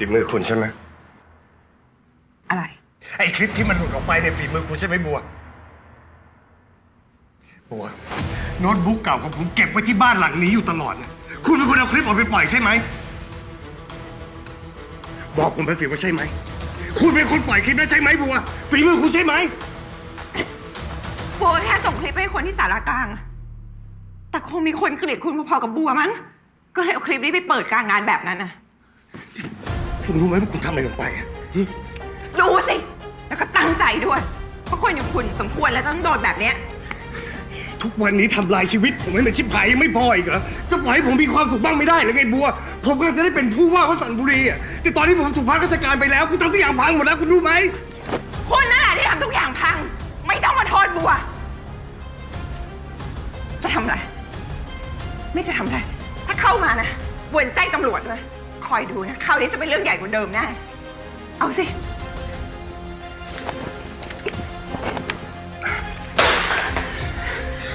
ฝีมือคุณใช่ไหมอะไร ไอ้คลิปที่มันหลุดออกไปในยฝีมือคุณใช่ไหมบัว บัว โน้ตบุ๊กเก่าของผมเก็บไว้ที่บ้านหลังนี้อยู่ตลอดนะคุณเป็นคนเอาคลิปออกไปปล่อยใช่ไหม บอกผมไปสิว่าใช่ไหม คุณเป็นคนปล่อยคลิปนั้นใช่ไหมบัว ฝีมือคุณใช่ไหม บัวแค่ส่งคลิปให้คนที่สารกลาง แต่คงมีคนเกลียดคุณพอๆกับบัวมั้ง ก็เลยเอาคลิปนี้ไปเปิดกลางงานแบบนั้นน่ะ คุณรู้ไหมว่าคุณทำอะไรลงไปอะหึรู้สิ แล้วก็ตั้งใจด้วย เพราะคนอย่างคุณสมควรแล้วต้องโดนแบบเนี้ย ทุกวันนี้ทำลายชีวิต ผมให้มันชิบหายยังไม่พออีกเหรอ จะปล่อยให้ผมมีความสุขบ้างไม่ได้เหรือไงบัว ผมกำลังจะได้เป็นผู้ว่าของสันบุรีอะแต่ตอนนี้ผมถูกพักราชการไปแล้ว คุณทำทุกอย่างพังหมดแล้วคุณรู้ไหม คอยดูนะคราวนี้จะเป็นเรื่องใหญ่กว่าเดิมแน่เอาสิ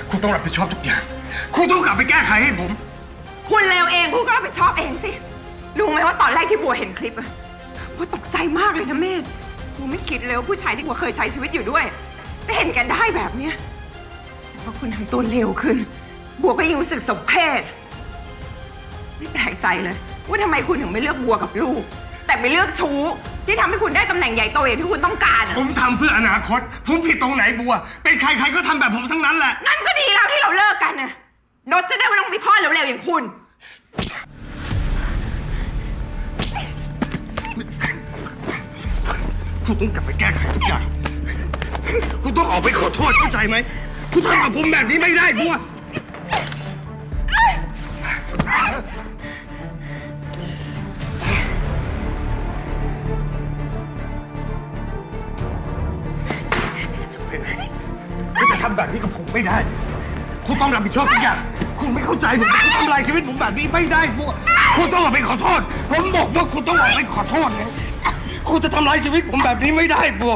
คุณต้องรับผิดชอบทุกอย่าง คุณต้องกลับไปแก้ไขให้ผม คุณเลวเองพูดก็รับผิดชอบเองสิ รู้ไหมว่าตอนแรกที่บัวเห็นคลิปอะบัวตกใจมากเลยนะเมธบัวไม่คิดเลยว่าผู้ชายที่บัวเคยใช้ชีวิตอยู่ด้วย จะเห็นกันได้แบบเนี้ยแต่พอคุณทำตัวเลวขึ้น บัวก็ยิ่งรู้สึกสมเพชไม่แปลกใจเลย ว่าทำไมคุณถึงไม่เลือกบัวกับลูก แต่ไปเลือกชู้ที่ทำให้คุณได้ตำแหน่งใหญ่โตอย่างที่คุณต้องการอะผมทำเพื่ออนาคต ผมผิดตรงไหนบัว เป็นใครใครก็ทำแบบผมทั้งนั้นแหละ นั่นก็ดีแล้วที่เราเลิกกันน่ะนดจะได้ไม่ต้องมีพ่อเร็วๆอย่างคุณ คุณต้องกลับไปแก้ไขทุกอย่าง คุณต้องออกไปขอโทษเข้าใจไหม คุณทำกับผมแบบนี้ไม่ได้บัว ไงคุณจะทำแบบนี้กับผมไม่ได้ คุณต้องรับผิดชอบทุกอย่าง คุณไม่เข้าใจผมคุณทำลายชีวิตผมแบบนี้ไม่ได้บัวคุณต้องออกไปขอโทษ ผมบอกว่าคุณต้องออกไปขอโทษไงคุณจะทำลายชีวิตผมแบบนี้ไม่ได้บัว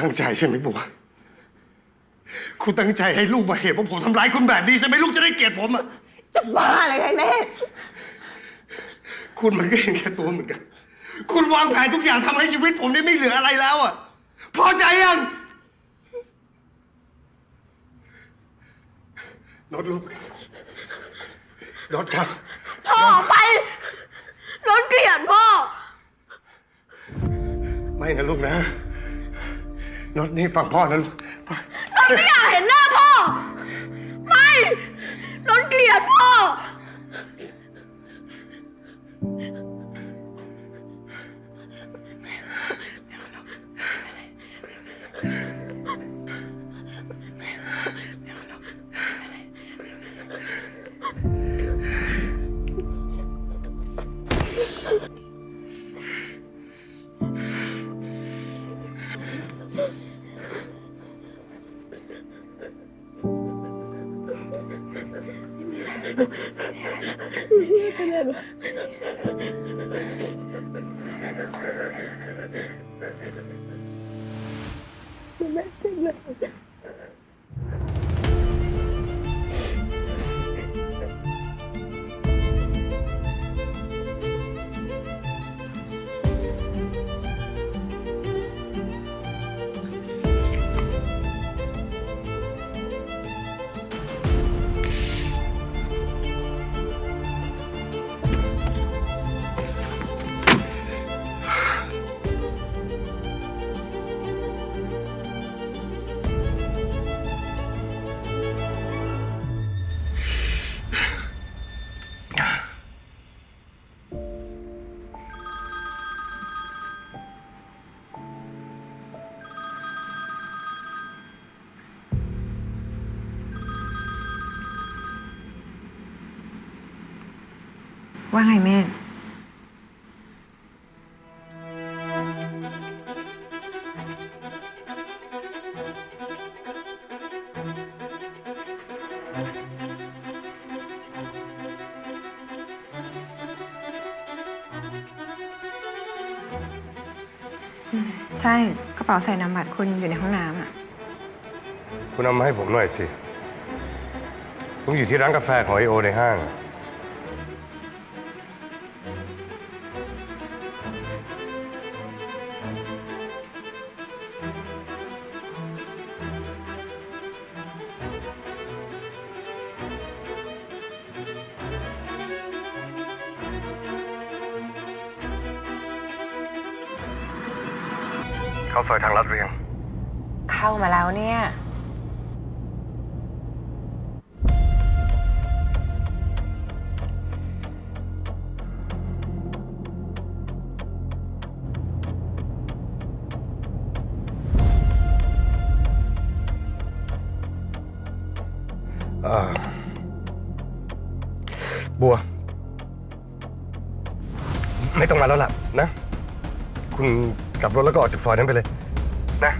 ตั้งใจใช่ไหมบัว คุณตั้งใจให้ลูกมาเห็นว่าผมทำร้ายคุณแบบนี้ใช่ไหมลูกจะได้เกลียดผมอะ จะบ้าเลยไอ้แม่คุณมันก็เห็นแค่ตัวเหมือนกัน คุณวางแผนทุกอย่างทำให้ชีวิตผมนี่ไม่เหลืออะไรแล้วอะ พอใจยังโนดลูกโนดครับ พ่อออกไปรถเกลียดพ่อ ไม่นะลูกนะ โนดนี่ฟังพ่อนะลูกรถไม่อยากเห็นหน้าพ่อ ไม่รถเกลียดพ่อ น ว่าไงเมธใช่กระเป๋าใส่นามบัตรคุณอยู่ในห้องน้ำอะ คุณเอามาให้ผมหน่อยสิ ผมอยู่ที่ร้านกาแฟของไอโอในห้าง เข้าซอยทางลัดเรียง เข้ามาแล้วเนี่ยอ่าบัว ไม่ต้องมาแล้วล่ะนะ คุณ กลับรถแล้วก็ออกจากซอยนั้นไปเลย นะ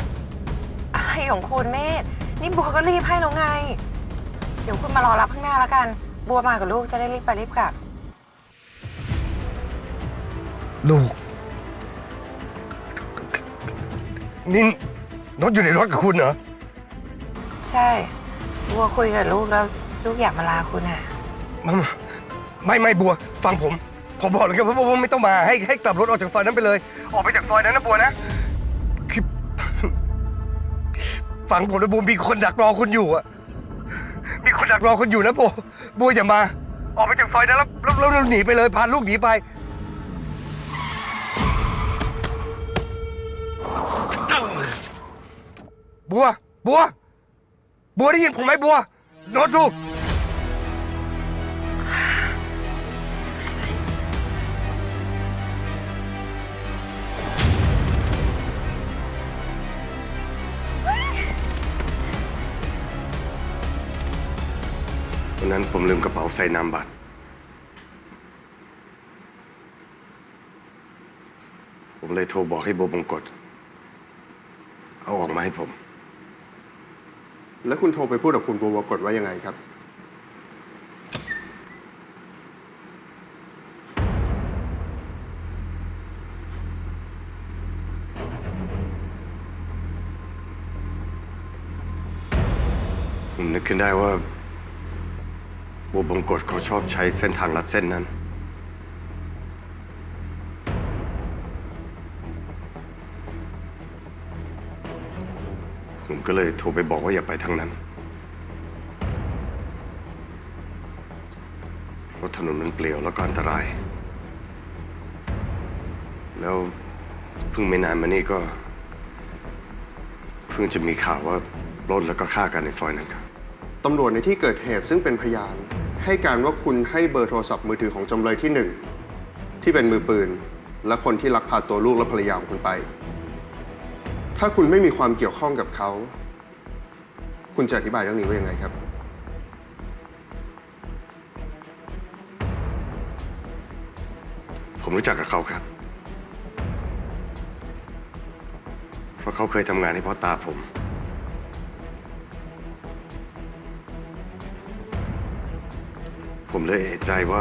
อะไรของคุณเมธนี่บัวก็รีบให้แล้วไง เดี๋ยวคุณมารอรับข้างหน้าแล้วกัน บัวมากับลูกจะได้รีบไปรีบกลับ ลูกนี่รถอยู่ในรถกับคุณเหรอ ใช่ บัวคุยกับลูกแล้วลูกอยากมาลาคุณอะ ไม่ไม่ไม่บัว ฟังผม ผมบอกเลยครับว่าไม่ต้องมาให้ให้กลับรถออกจากซอยนั้นไปเลย ออกไปจากซอยนั้นนะบัวนะคือฟังผมนะบัวมีคนดักรอคุณอยู่อะมีคนดักรอคุณอยู่นะบัวบัวอย่ามา ออกไปจากซอยนั้นแล้วแล้วหนีไปเลยพาลูกหนีไปบัว บัว บัวได้ยินผมไหมบัวโน้ตลู นนั้นผมลืมกระเป๋าใส่นามบัตร ผมเลยโทรบอกให้โบบงกฎเอาออกมาให้ผม แล้วคุณโทรไปพูดกับคุณบัวกฏว่ายังไงครับ ผมนึกขึ้นได้ว่า บัวบงกฎเขาชอบใช้เส้นทางลัดเส้นนั้น ผมก็เลยโทรไปบอกว่าอย่าไปทางนั้นเพราะถนนมันเปลี่ยวแล้วก็อันตราย แล้วเพิ่งไม่นานมานี่ก็ เพิ่งจะมีข่าวว่าปล้นแล้วก็ฆ่ากันในซอยนั้นครับ ตำรวจในที่เกิดเหตุซึ่งเป็นพยาน ให้การว่าคุณให้เบอร์โทรศัพท์มือถือของจำเลยที่หนึ่งที่เป็นมือปืน และคนที่ลักพาตัวลูกและภรรยาของคุณไป ถ้าคุณไม่มีความเกี่ยวข้องกับเขา คุณจะอธิบายเรื่องนี้ว่ายังไงครับ ผมรู้จักกับเขาครับ เพราะเขาเคยทำงานให้พ่อตาผม ผมเลยเอะใจว่า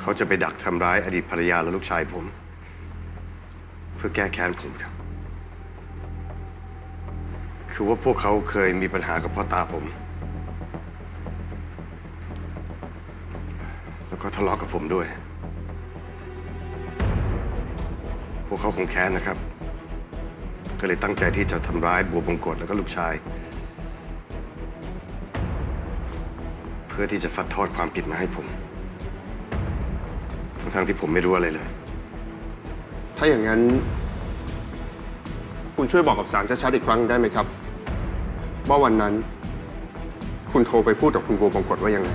เขาจะไปดักทำร้ายอดีตภรรยาและลูกชายผม เพื่อแก้แค้นผมครับ คือว่าพวกเขาเคยมีปัญหากับพ่อตาผม แล้วก็ทะเลาะกับผมด้วย พวกเขาคงแค้นนะครับ ก็เลยตั้งใจที่จะทำร้ายบัวบงกฎแล้วก็ลูกชาย พื่อที่จะซัดทอดความผิดมาให้ผม ทั้งๆที่ผมไม่รู้อะไรเลย ถ้าอย่างนั้น คุณช่วยบอกกับศาลชัดๆอีกครั้งได้ไหมครับ ว่าวันนั้น คุณโทรไปพูดกับคุณบัวบงกฎว่ายังไง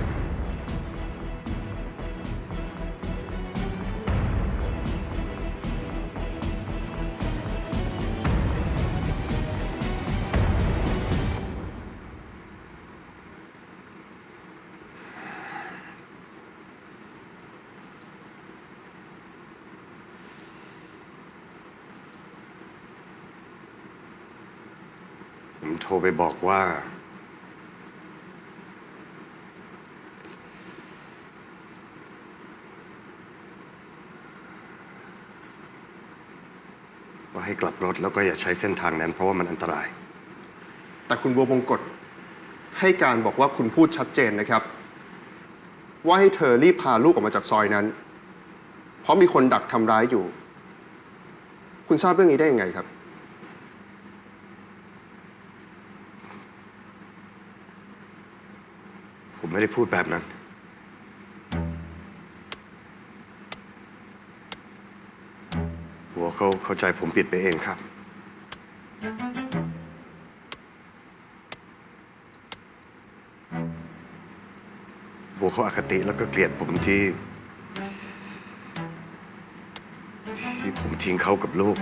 โทรไปบอกว่า ว่าให้กลับรถแล้วก็อย่าใช้เส้นทางนั้น เพราะว่ามันอันตราย แต่คุณบัวบงกฎให้การบอกว่าคุณพูดชัดเจนนะครับ ว่าให้เธอรีบพาลูกออกมาจากซอยนั้น เพราะมีคนดักทำร้ายอยู่ คุณทราบเรื่องนี้ได้ยังไงครับ ผม ไม่ได้พูดแบบนั้น หัวเขาเข้าใจผมผิดไปเองครับบัวเขาอาคติแล้วก็เกลียดผมที่ ที่ผมทิ้งเขากับลูก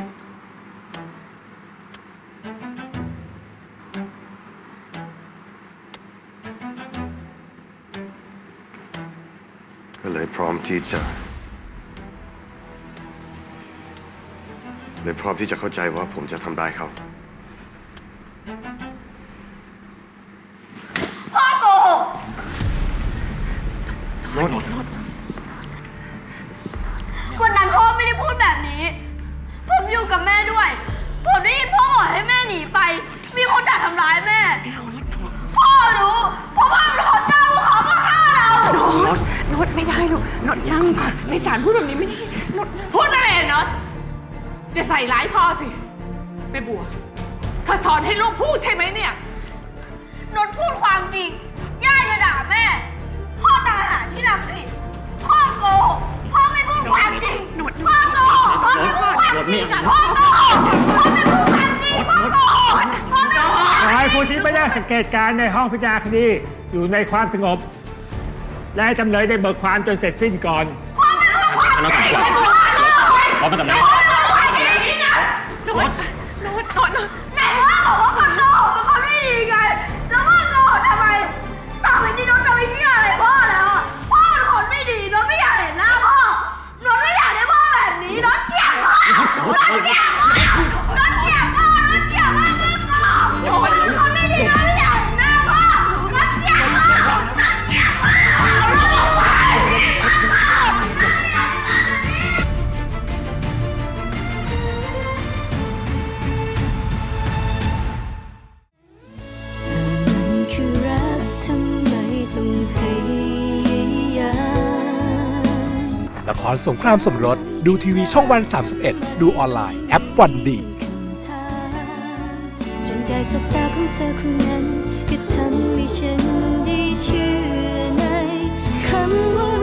ที่จะเลยพร้อมที่จะเข้าใจว่าผมจะทำร้ายเขา แบบนี้ไม่ได้นดนั่งพูดอะไรอะน็อตอย่าใส่ร้ายพ่อสิแม่บัวเธอสอนให้ลูกพูดใช่ไหมเนี่ย นนพูดความจริง ย่าจะด่าแม่ พ่อต่างหากที่ทำผิด พ่อโกหกพ่อไม่พูดความจริงพ่อโกหกพ่อไม่พูดความจริงกับพ่อโกหกพ่อไม่พูดความจริง พ่อโกหกพ่อไม่พูดความขอให้ผู้ที่ไม่ได้สังเกตการณ์ในห้องพิจารณาคดีอยู่ในความสงบ และให้จำเลยได้เบิกความจนเสร็จสิ้นก่อนขอมาตำแหน่งนดนดนดนดไหนพ่อ แล้วพ่อโกหกทำไมต่อไปนี้น้องจะไม่ออะไรพ่อแล้วอะพ่อเป็นคนไม่ดีน้องไม่อยากเห็นหน้าพ่อน้องไม่อยากได้พ่อแบบนี้น้อ สงครามสมรส ดูทีวีช่องวัน 31 ดูออนไลน์ แอปวันดีด้ออนั้นก็ทำวันด้คำว่า